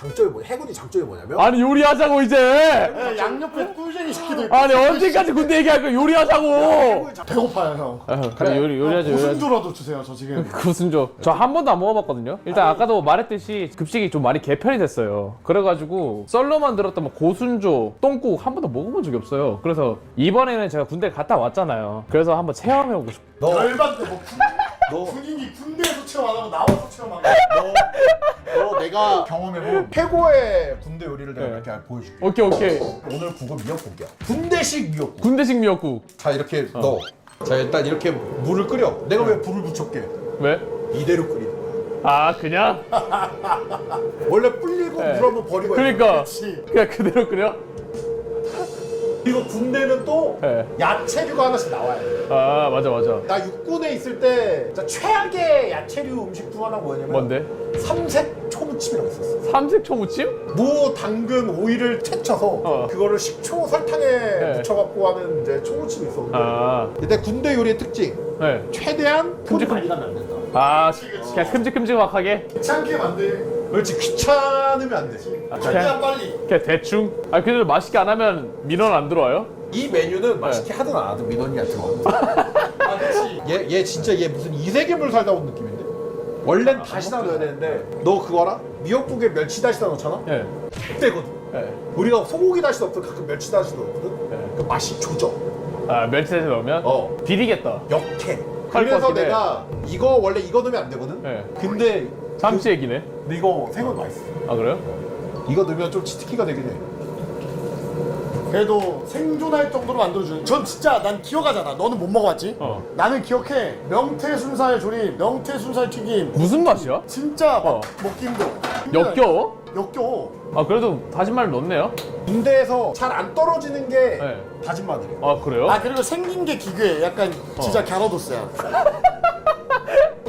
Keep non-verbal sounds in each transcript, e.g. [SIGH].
장점이 뭐냐? 해군이 장점이 뭐냐면 아니 요리하자고 이제. 야, 양옆에 꿀쟁이 시키도 있고. 아니 언제까지 군대 얘기할 거야 요리하자고. 배고파요 형. 아, 그래 요리 요리하자 요리하자. 고순조라도 주세요 저 지금. 구순조 저한 번도 안 먹어봤거든요 일단 아까도 말했듯이 급식이 좀 많이 개편이 됐어요 그래가지고 썰로 만 들었던 뭐 고순조 똥국 한 번도 먹어본 적이 없어요 그래서 이번에는 제가 군대 갔다 왔잖아요 그래서 한번 체험해보고 싶어 너, 열받네 뭐 군, 너, 군인이 군대에서 체험 안 하고 나와서 체험하고. 너, 너 내가 경험해본 최고의 군대 요리를 내가 네. 이렇게 보여줄게. 오케이 오케이 오늘 국은 미역국이야. 군대식 미역국. 군대식 미역국 자 이렇게 넣어. 자 일단 이렇게 물을 끓여. 내가 왜 불을 붙였게? 왜? 이대로 끓이는 거야. 아 그냥? [LAUGHS] 원래 불리고 네. 물 한번 버리고. 그러니까 그렇지. 그냥 그대로 끓여? 그리고 군대는 또 네. 야채류가 하나씩 나와야 돼. 아 맞아 맞아 나 육군에 있을 때 진짜 최악의 야채류 음식 중 하나가 뭐냐면 뭔데? 삼색 초무침이라고 있었어. 삼색 초무침? 무, 당근, 오이를 채쳐서 어. 그거를 식초, 설탕에 네. 묻혀갖고 하는 이제 초무침이 있었는데 아 근데 군대 요리의 특징 네. 최대한 손이 큼직큼- 많이 가면 안 된다. 아 그냥 큼직큼직하게 귀찮게 만들. 그렇지 귀찮으면 안 되지. 아, 최대한 그냥, 빨리. 그냥 대충 아 그래도 맛있게 안 하면 민원 안 들어와요? 이 메뉴는 맛있게 하든 안 하든 민원이 안 들어와. [LAUGHS] 아 그렇지. 얘, 얘 진짜 얘 무슨 이세계물 살다 온 느낌인데? 원래는 다시다 넣어야 되는데 너 그거 알아? 미역국에 멸치 다시다 넣잖아? 예. 그때거든. 예. 우리가 소고기 다시다 없고 가끔 멸치 다시다 넣거든? 예. 그 맛이 조져. 아 멸치에서 넣으면 어. 비리겠다. 역해. 칼 그래서. 내가 이거 원래 이거 넣으면 안 되거든? 예. 근데 참치 얘기네. 근데 이거 생각 맛있어. 아 그래요? 이거 넣으면 좀 치트키가 되긴 해. 그래도 생존할 정도로 만들어주는. 전 진짜 난 기억하잖아. 너는 못 먹어봤지? 어. 나는 기억해. 명태 순살 조림, 명태 순살 튀김. 무슨 맛이야? 진짜 막 어. 먹기 힘들어. 역겨워? 역겨워. 아 그래도 다진 마늘 넣네요. 군대에서 잘 안 떨어지는 게 네. 다진 마늘이야. 아 그래요? 아 그리고 생긴 게 기괴해. 약간 어. 진짜 갸러도스야. [LAUGHS]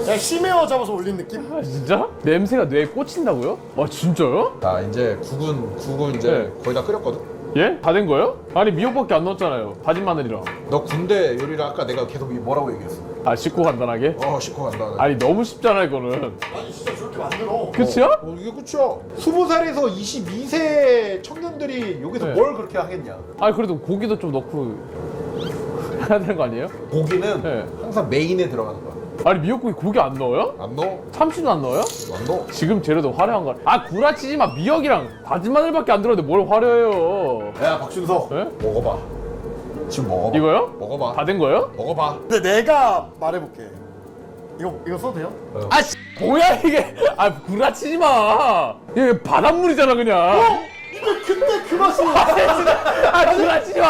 야 심해어 잡아서 올린 느낌? 아, 진짜? 냄새가 뇌에 꽂힌다고요? 아 진짜요? 자 이제 국은 국은 이제 네. 거의 다 끓였거든. 예? 다 된 거예요? 아니 미역밖에 안 넣었잖아요. 다진 마늘이랑. 너 군대 요리를 아까 내가 계속 뭐라고 얘기했어? 아 쉽고 간단하게? 어 씻고 간다. 아니 너무 쉽잖아 이거는. 아니 진짜 저렇게 만들어. 그치요? 어, 이게 그쵸? 20살에서 22세 청년들이 여기서 네. 뭘 그렇게 하겠냐? 아니 그래도 고기도 좀 넣고 해야 되는 거 아니에요? 고기는 네. 항상 메인에 들어가는 거야. 아니 미역국에 고기 안 넣어요? 안 넣어? 참치도 안 넣어요? 안 넣어? 지금 재료도 화려한 거. 아 구라치지 마. 미역이랑 다진 마늘밖에 안 들었는데 뭘 화려해요? 야 박준석 네? 먹어봐. 지금 먹어봐. 이거요? 먹어봐. 다 된 거예요? 먹어봐. 근데 내가 말해볼게. 이거 이거 써도 돼요? 아 씨, 뭐야 이게? 아 구라치지 마. 이게 바닷물이잖아 그냥. 그때 그 맛이야. 아 구라치지 마.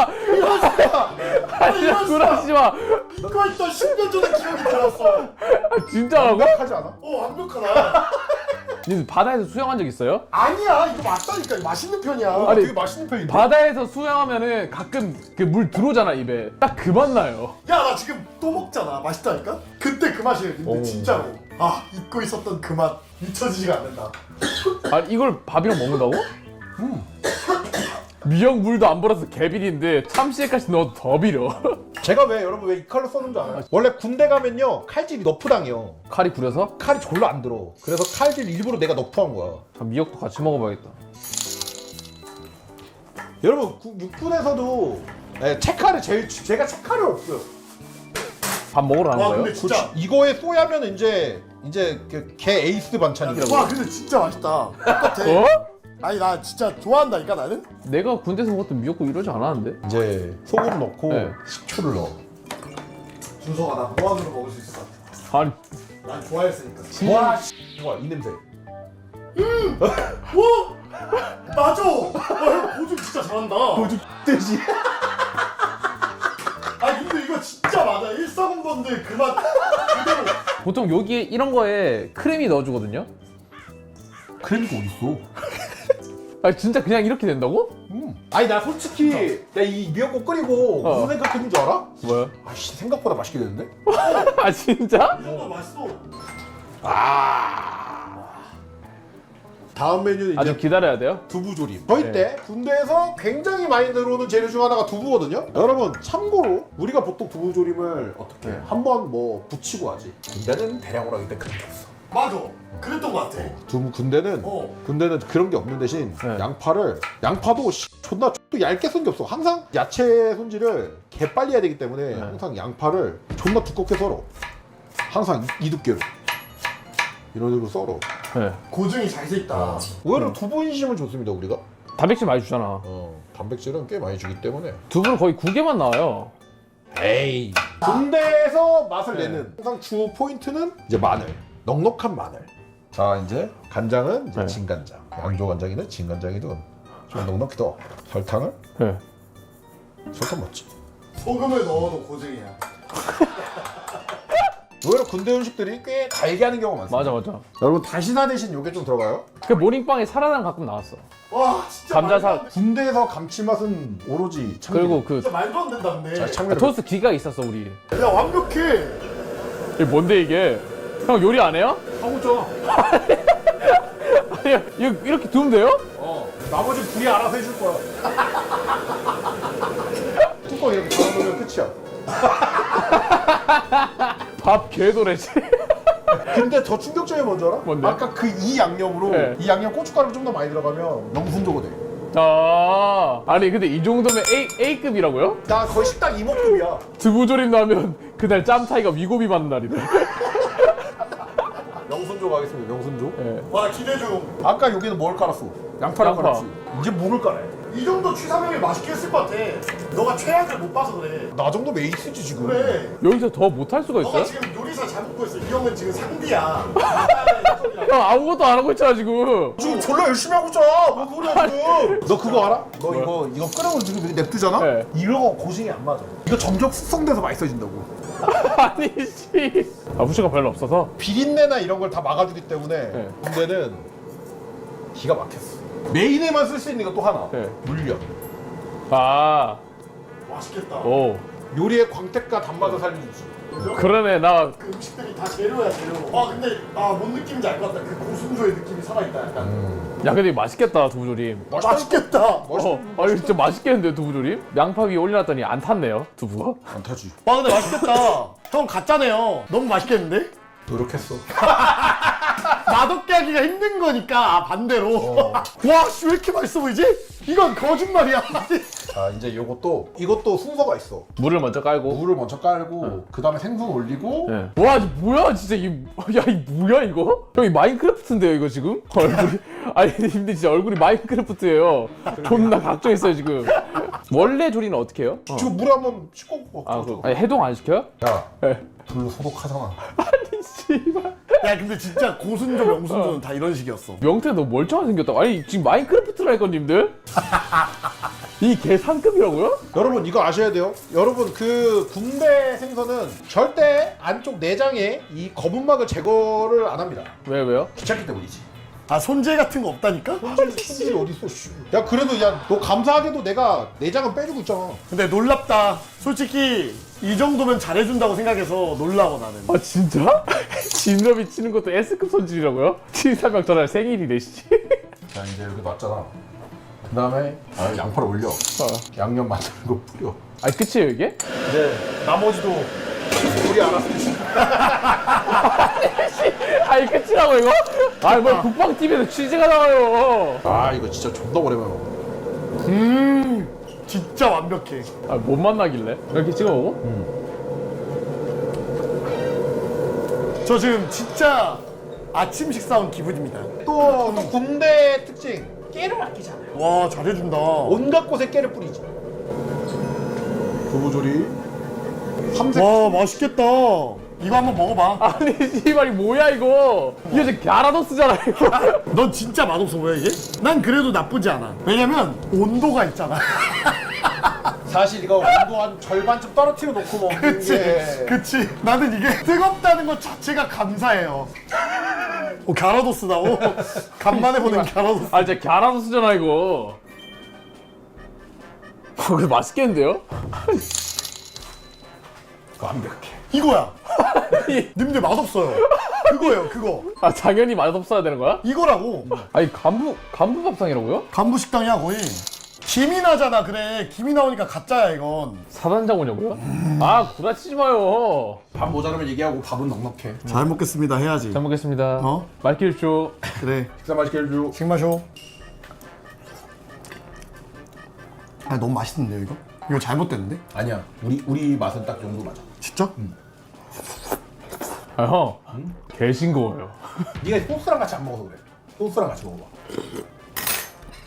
아 진짜 구라치지 마. 이거 일단 10년 전에 기억이 들었어. 아 진짜라고? 하지 않아? 어 완벽하다. 니 바다에서 수영한 적 있어요? 아니야 이거 맞다니까 이거 맛있는 편이야. 아니, 되게 맛있는 편인데. 바다에서 수영하면은 가끔 그 물 들어오잖아 입에. 딱 그 맛 나요. 야 나 지금 또 먹잖아. 맛있다니까? 그때 그 맛이에요. 근데 오. 진짜로. 아 잊고 있었던 그 맛 잊혀지지가 않는다. 아 이걸 밥이랑 먹는다고? 미역 물도 안 벌어서 개비린데 참치에까지 넣어도 더 비려. [LAUGHS] 제가 왜 여러분 왜 이 칼로 써는 줄 알아요? 원래 군대 가면요 칼질이 너프당해요. 칼이 구려서? 칼이 졸로 안 들어. 그래서 칼질 일부러 내가 너프한 거야. 아, 미역도 같이 먹어봐야겠다. 여러분 구- 육군에서도 네, 채칼이 제일 제가 채칼이 없어요. 밥 먹으러 가는 와 거예요? 근데 진짜. 이거에 쏘야면 이제 이제 그 개 에이스 반찬이라고. 와 근데 진짜 맛있다. 똑같아. 어? 아니 나 진짜 좋아한다니까 나는. 내가 군대에서 먹었던 미역국 이러지 않았는데? 이제 소금 넣고 네. 식초를 넣어. 준서가 나 무한으로 먹을 수 있을 것 같아. 아니 난 좋아했으니까. 와, 씨. 와, 이 냄새. 와 [LAUGHS] 맞아. 와 고중 진짜 잘한다. 고주 뜻이. [LAUGHS] 아 근데 이거 진짜 맞아. 일사공번들 그 맛 그대로. 보통 여기 이런 거에 크림이 넣어주거든요? 크림이 어딨어? 아 진짜 그냥 이렇게 된다고? 음. 아니 나 솔직히 나 이 미역국 끓이고 어. 무슨 생각했는 줄 알아? 뭐야? 아씨 생각보다 맛있게 됐는데? [LAUGHS] 아 진짜? 이거 맛있어. 다음 메뉴는 이제 아직 기다려야 돼요? 두부조림. 저희 네. 때 군대에서 굉장히 많이 들어오는 재료 중 하나가 두부거든요. 여러분 참고로 우리가 보통 두부조림을 어떻게 한 번 뭐 부치고 하지. 군대는 대량으로 하기 때문에 그런 게 없어. 맞아. 그랬던 것 같아. 두 군대는 어. 군대는 그런 게 없는 대신 네. 양파를 양파도 씨, 존나 또 얇게 썬게 없어. 항상 야채 손질을 개 빨리 해야 되기 때문에 네. 항상 양파를 존나 두껍게 썰어. 항상 이, 이 두께로 이런 식으로 썰어. 네. 고증이 잘돼 있다. 의외로 두부 인심을 줬습니다 우리가. 단백질 많이 주잖아. 어, 단백질은 꽤 많이 주기 때문에. 두부는 거의 9개만 나와요. 에이. 군대에서 맛을 네. 내는 항상 주 포인트는 이제 마늘, 넉넉한 마늘. 자 이제 간장은 이제 네. 진간장, 양조 간장이든 진간장이든 좀 넉넉히 넣어. 설탕을 네. 설탕 맞지? 소금을 넣어도 고증이야. [LAUGHS] 의외로 군대 음식들이 꽤 달게 하는 경우가 많습니다. 맞아 맞아. 여러분 다시나 대신 이게 좀 들어가요. 그 모닝빵에 사라당 가끔 나왔어. 와 진짜 감자사- 말도 안 돼. 군대에서 감칠맛은 오로지 참기름. 그리고 그 진짜 말도 안 된다 근데. 자, 참기름. 토스트 기가 있었어 우리. 야 완벽해. 이게 뭔데 이게? 형 요리 안 해요? 하고 있잖아. 아니 이거 이렇게 두면 돼요? 어. 나머지 불이 알아서 해줄 거야. 뚜껑 이렇게 닫아놓으면 끝이야. [LAUGHS] 밥 개도래지. 근데 더 충격적인 게 뭔지 알아? 뭔데? 아까 그 이 양념으로 네. 이 양념 고춧가루 좀 더 많이 들어가면 명순조가 돼. 아 아니 근데 이 정도면 A A급이라고요? 나 거의 식당 이모급이야. 두부조림 나면 그날 짬 차이가 위고비 받는 날이네. [LAUGHS] 명순조 가겠습니다. 명순조. 예. 와 기대 중. 아까 여기는 뭘 깔았어? 양파를 양파. 깔았지. 이제 뭐를 깔아? 이 정도 취사명이 맛있게 했을 것 같아. 너가 최악을 못 봐서 그래. 나 정도 메이스지 지금. 그래. 여기서 더 못할 수가 너가 있어요? 지금 요리사 잘 먹고 있어. 이 형은 지금 상비야. [LAUGHS] 형 아무것도 안 하고 있잖아 지금. 지금 졸라 열심히 하고 있잖아. 뭐 소리야 지금? 너 그거 알아? 너 이거 이거 끓여서 지금 이렇게 냅두잖아? 네. 이거 고징이 안 맞아. 이거 점점 숙성돼서 맛있어진다고. [LAUGHS] 아니 씨. 아 후추가 별로 없어서. 비린내나 이런 걸 다 막아주기 때문에 네. 군대는 기가 막혔어. 메인에만 쓸 수 있는 거 또 하나. 네. 물엿. 아 맛있겠다. 오. 요리의 광택과 단맛을 살려주지. 그러네 나 그 음식들이 다 재료야 재료. 아 근데 아 뭔 느낌인지 알 것 같다. 그 고순조의 느낌이 살아있다. 약간. 야 근데 이거 맛있겠다 두부조림. 맛있겠다. 어, 아 이거 진짜 맛있겠는데 두부조림? 양파 위에 올려놨더니 안 탔네요 두부가. 안 타지. 와 근데 맛있겠다. 형 가짜네요. 너무 맛있겠는데? 노력했어. [LAUGHS] 맛없게 하기가 힘든 거니까 아, 반대로. [LAUGHS] 와, 씨, 왜 이렇게 맛있어 보이지? 이건 거짓말이야. [LAUGHS] 자 이제 요것도 이것도 순서가 있어. 물을 먼저 깔고. 물을 먼저 깔고 그 다음에 생선 올리고 네. 와, 이거 뭐야, 진짜 이, 야, 이 뭐야 이거? 형이 마인크래프트인데요, 이거 지금? [LAUGHS] 얼굴이, 아니 근데 진짜 얼굴이 마인크래프트예요. 존나 각져 있어요 지금. 원래 조리는 어떻게 해요? 어. 지금 물 한번 씻고 아, 그, 아니 해동 안 시켜요? 야 네. 불로 소독하잖아. 아니 씨발. 야, 근데 진짜 고순조, 명순조는 다 이런 식이었어. 명태 너 멀쩡하게 생겼다. 아니 지금 마인크래프트라니까 님들. [LAUGHS] 이개 상급이라고요? 여러분 이거 아셔야 돼요. 여러분 그 군대 생선은 절대 안쪽 내장에 이 검은막을 제거를 안 합니다. 왜 왜요? 귀찮기 때문이지. 아, 손재 같은 거 없다니까? 손질이 어디 있어? 씨. 야 그래도 야 너 감사하게도 내가 내장은 빼주고 있잖아. 근데 놀랍다. 솔직히 이 정도면 잘해준다고 생각해서 놀라워 나는. 아 진짜? [LAUGHS] 진럽이 치는 것도 S급 손질이라고요? 친사명 전날 생일이네 씨. 자 이제 여기 놨잖아. 그 다음에 아, 양파를 올려. 양념 만드는 거 뿌려. 아니 끝이에요 이게? 이제 나머지도 우리 알아서. [LAUGHS] 아니 끝이라고 이거? 아니 뭐 국방 TV에서 취재가 나와요. 아 이거 진짜 존나 오랜만에 먹어. 음, 진짜 완벽해. 아 못 만나길래 이렇게 찍어 먹어? 저 지금 진짜 아침 식사 온 기분입니다. 또, 또 군대 특징 깨를 아끼잖아요. 와, 잘해준다. 온갖 곳에 깨를 뿌리지. 두부조리. 삼색. 와, 맛있겠다. 이거 한번 먹어봐. [LAUGHS] 아니 씨발이 뭐야 이거? 이거 지금 갸라도스잖아 이거. 넌 진짜 맛없어 보여 이게? 난 그래도 나쁘지 않아. 왜냐면 온도가 있잖아. [LAUGHS] 사실 이거 온도 한 절반쯤 떨어뜨려 놓고 먹는 그치? 게. 그치? 나는 이게 뜨겁다는 것 자체가 감사해요. 오, 갸라도스다고? [LAUGHS] 간만에 보는 갸라도스. 아 진짜 갸라도스잖아 이거. 어, 근데 맛있겠는데요? [LAUGHS] 완벽해. 이거야. [LAUGHS] 님들 맛없어요. 그거예요, 그거. 아 당연히 맛없어야 되는 거야? 이거라고. 아니 간부 간부 밥상이라고요? 간부 식당이야 거의. 김이 나잖아 그래 김이 나오니까 가짜야 이건 사단장 오냐고요? 아 구라치지 마요. 밥 모자라면 얘기하고 밥은 넉넉해. 잘 먹겠습니다 해야지 잘 먹겠습니다. 어? 말길 쇼. 그래 식사 맛있게 해줘. 식 마셔 아 너무 맛있는데요 이거? 이거 잘못됐는데? 아니야. 우리 우리 맛은 딱 정도 맞아. 진짜? 아 형. 개 싱거워요. 네가 소스랑 같이 안 먹어서 그래. 소스랑 같이 먹어봐.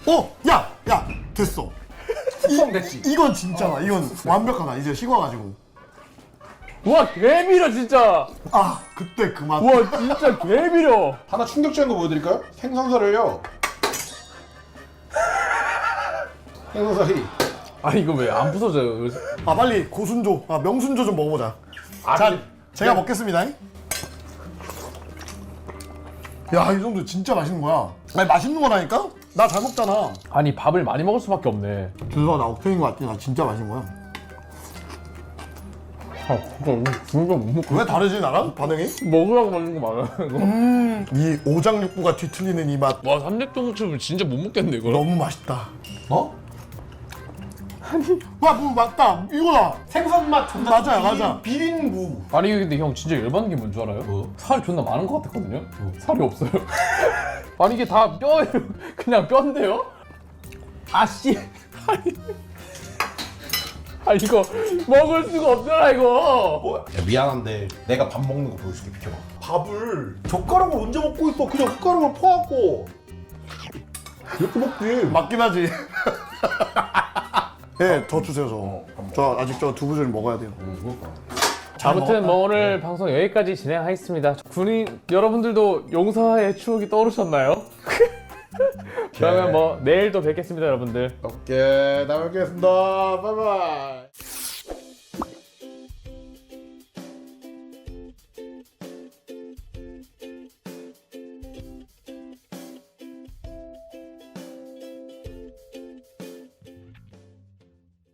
어! 야! 야! 됐어 숙성 됐지. 이건 진짜다 이건 완벽하다 이제 식어가지고 와 개미려 진짜. 아 그때 그 맛 와 진짜 개미려. 하나 충격적인 거 보여드릴까요? 생선살을요. 생선살이 아 이거 왜 안 부서져요? 아 빨리 고순조 아 명순조 좀 먹어보자 아, 자 근데- 제가 먹겠습니다 야 이 정도 진짜 맛있는 거야 아니 맛있는 거라니까? 나 잘 먹잖아 아니 밥을 많이 먹을 수밖에 없네. 준서가 나 억텐인 거 같지? 나 진짜 맛있는 거야 아 진짜 진짜 못 먹고 왜 다르지 나랑 반응이? 먹으라고 만든 거 많아. 이거. 이 오장육부가 뒤틀리는 이 맛 와 삼색동치면 진짜 못 먹겠네 이거. 너무 맛있다 어? 와 뭐 맞다 이거다 생선 맛 존나 맞아요, 비린- 맞아. 비린 무. 아니 근데 형 진짜 열받는 게 뭔 줄 알아요? 뭐? 살이 존나 많은 것 같았거든요. 살이 없어요. 아니 이게 다 뼈예요. [LAUGHS] 그냥 뼈인데요? 아씨. 아니. [LAUGHS] 아 이거 먹을 수가 없잖아 이거. 뭐야? 야, 미안한데 내가 밥 먹는 거 보여줄게 비켜봐. 밥을 젓가락으로 언제 먹고 있어? 그냥 숟가락으로 퍼갖고 이렇게 먹지. 맞긴 하지 [LAUGHS] 네, 더 주세요 저. 저 아직 저 두부를 먹어야 돼요. 잘 아무튼. 뭐 오늘 방송 여기까지 진행하겠습니다. 군인 여러분들도 용서의 추억이 떠오르셨나요? [LAUGHS] 그러면 뭐 내일도 뵙겠습니다 여러분들. 오케이 다음에 뵙겠습니다. 바이바이.